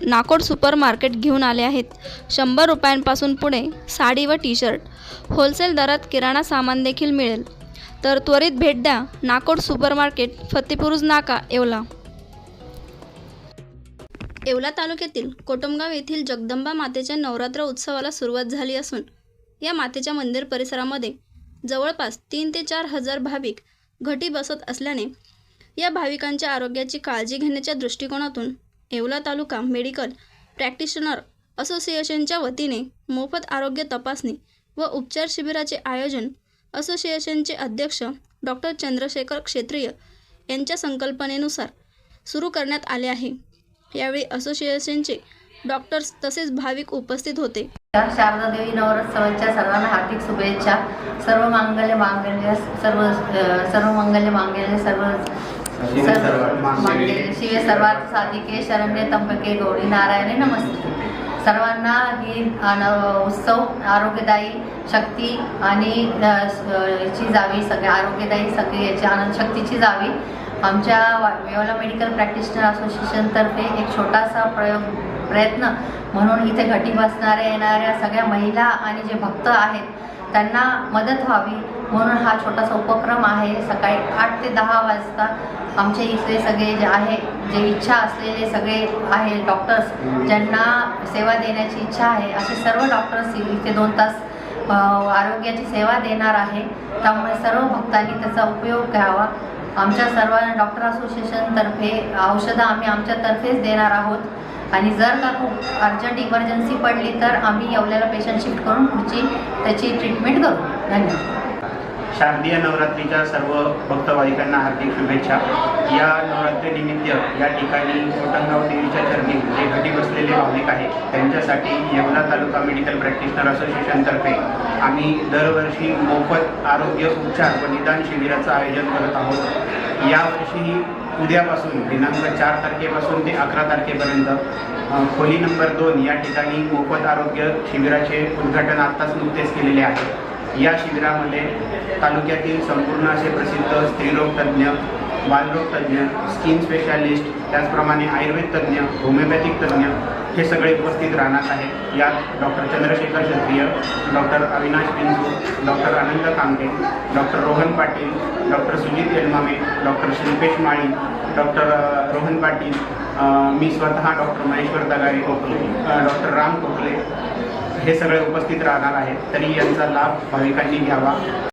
Nakod super market घेऊन आले आहेत. शंभर रुपयांपासून पुढे साडी व टी शर्ट होलसेल दरात किराणा सामान देखील मिळेल. तर त्वरित भेट द्या. नाकोड सुपर मार्केट फतेपुरुज नाका येवला. येवला तालुक्यातील कोटमगाव येथील जगदंबा मातेच्या नवरात्र उत्सवाला सुरुवात झाली असून या मातेच्या मंदिर परिसरामध्ये जवळपास तीन ते चार हजार भाविक घटी बसत असल्याने या भाविकांच्या आरोग्याची काळजी घेण्याच्या दृष्टिकोनातून येवला तालुका मेडिकल प्रॅक्टिशनर असोसिएशनच्या वतीने मोफत आरोग्य तपासणी व उपचार शिबिराचे आयोजन असोसिएशनचे अध्यक्ष डॉक्टर चंद्रशेखर क्षेत्रीय यांच्या संकल्पनेनुसार सुरू करण्यात आले आहे. यावेळी असोसिएशनचे डॉक्टर्स तसेच भाविक उपस्थित होते. शारदा देवी नवरोत्सवाच्या सर्वांना हार्दिक शुभेच्छा. सर्व मांगल्य मांगल्य सर्व सर्व मंगल्य मांगल्य सर्व शिवे सर्वार्थ साधिके शरण्य तंबके गौरी नारायणे नमस्ते. सर्वांना ही उत्सव आरोग्यदायी शक्ती आणि याची जावी सगळ्या आरोग्यदायी सगळी याची आनंद शक्तीची जावी. आमच्या वेवला मेडिकल प्रॅक्टिशनर असोसिएशनतर्फे एक छोटासा प्रयोग प्रयत्न म्हणून इथे घटी बसणाऱ्या येणाऱ्या सगळ्या महिला आणि जे भक्त आहेत त्यांना मदत व्हावी म्हणून हा छोटासा उपक्रम आहे. सकाळी आठ ते दहा वाजता आमचे इथले सगळे जे आहे जे इच्छा असलेले सगळे आहे डॉक्टर्स ज्यांना सेवा देण्याची इच्छा आहे असे सर्व डॉक्टर्स इथे दोन तास आरोग्याची सेवा देणार आहे. त्यामुळे सर्व भक्तांनी त्याचा उपयोग घ्यावा. आमच्या सर्व डॉक्टर असोसिएशनतर्फे औषधं आम्ही आमच्यातर्फेच देणार आहोत. आणि जर का खूप अर्जंट इमर्जन्सी पडली तर आम्ही येवल्याला पेशंट शिफ्ट करून पुढची त्याची ट्रीटमेंट करू. धन्यवाद. शारदीय नवरात्रीच्या सर्व भक्तभाविकांना हार्दिक शुभेच्छा. या नवरात्रीनिमित्त या ठिकाणी कोटंगाव देवीच्या चरणी जे घटी बसलेले भाविक आहेत त्यांच्यासाठी येवला तालुका मेडिकल प्रॅक्टिशनर असोसिएशनतर्फे आम्ही दरवर्षी मोफत आरोग्य उपचार व निदान शिबिराचं आयोजन करत आहोत. यावर्षी उद्यापासून दिनांक चार तारखेपासून ते अकरा तारखेपर्यंत खोली नंबर दोन या ठिकाणी मोफत आरोग्य शिबिराचे उद्घाटन आत्ताच नुकतेच केलेले आहे. या शिबिरामध्ये तालुक्यातील संपूर्ण असे प्रसिद्ध स्त्रीरोग तज्ज्ञ बालरोग तज्ज्ञ स्किन स्पेशालिस्ट त्याचप्रमाणे आयुर्वेद तज्ज्ञ होमिओपॅथिक तज्ज्ञ हे सगळे उपस्थित राहणार आहेत. यात doctor Chandrashekhar Kshatriya doctor Avinash Pinju doctor Anand Kamble doctor Rohan Patil doctor Sujit Yelmame doctor Shilpesh Mali doctor Rohan Patil मी स्वतः डॉक्टर महेश्वर दगारी खोकले डॉक्टर राम कोकले हे सगळे उपस्थित राहणार आहेत. तरी यांचा लाभ भाविकांनी घ्यावा.